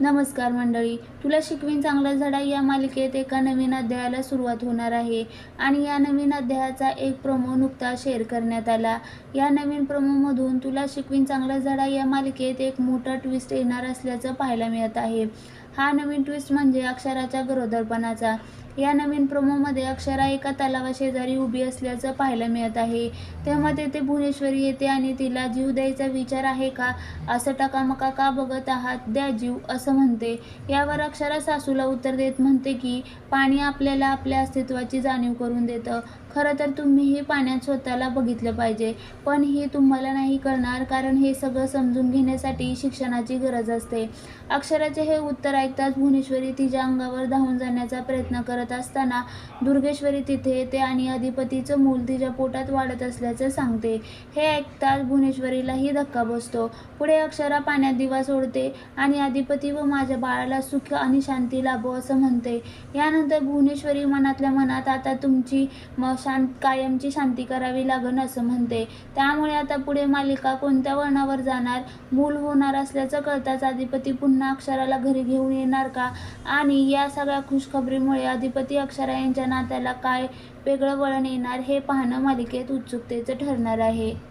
नमस्कार मंडळी तुला शिकवीन चांगलं झाडा या मालिकेत एका नवीन अध्यायाला सुरुवात होणार आहे आणि या नवीन अध्यायाचा एक प्रोमो नुकता शेअर करण्यात आला. या नवीन प्रोमोमधून तुला शिकवीन चांगलं झाडा या मालिकेत एक मोठा ट्विस्ट येणार असल्याचं पाहायला मिळत आहे. हा नवीन ट्विस्ट म्हणजे अक्षराच्या गरोदरपणाचा. या नवीन प्रोमोमध्ये अक्षरा एका तलावाशेजारी उभी असल्याचं पाहायला मिळत आहे. तेव्हा तेथे भुवनेश्वरी येते आणि तिला जीव द्यायचा विचार आहे का? असं टकामका का बघत आहात? द्या जीव असं म्हणते. यावर अक्षरा सासूला उत्तर देत म्हणते की पाणी आपल्याला आपल्या अस्तित्वाची जाणीव करून देतं. खरं तर तुम्हीही पाण्यात स्वतःला बघितलं पाहिजे. पण हे तुम्हाला नाही कळणार कारण हे सगळं समजून घेण्यासाठी शिक्षणाची गरज असते. अक्षराचे हे उत्तर ऐकताच भुवनेश्वरी तिच्या अंगावर धावून जाण्याचा प्रयत्न करत असताना दुर्गेश्वरी तिथे येते आणि अधिपतीचं मूल तिच्या पोटात वाढत असल्याचं सांगते. हे ऐकताच भुवनेश्वरीलाही धक्का बसतो. पुढे अक्षरा पाण्यात दिवा सोडते आणि अधिपती व माझ्या बाळाला सुख आणि शांती लाभो असं म्हणते. यानंतर भुवनेश्वरी मनातल्या मनात आता तुमची म शांत कायमची शांती करावी लागण असं म्हणते. त्यामुळे आता पुढे मालिका कोणत्या वळणावर जाणार? मूल होणार असल्याचं कळताच अधिपती पुन्हा अक्षराला घरी घेऊन येणार का? आणि या सगळ्या खुशखबरीमुळे अधिपती अक्षरा यांच्या नात्याला काय वेगळं वळण येणार हे पाहणं मालिकेत उत्सुकतेचं ठरणार आहे.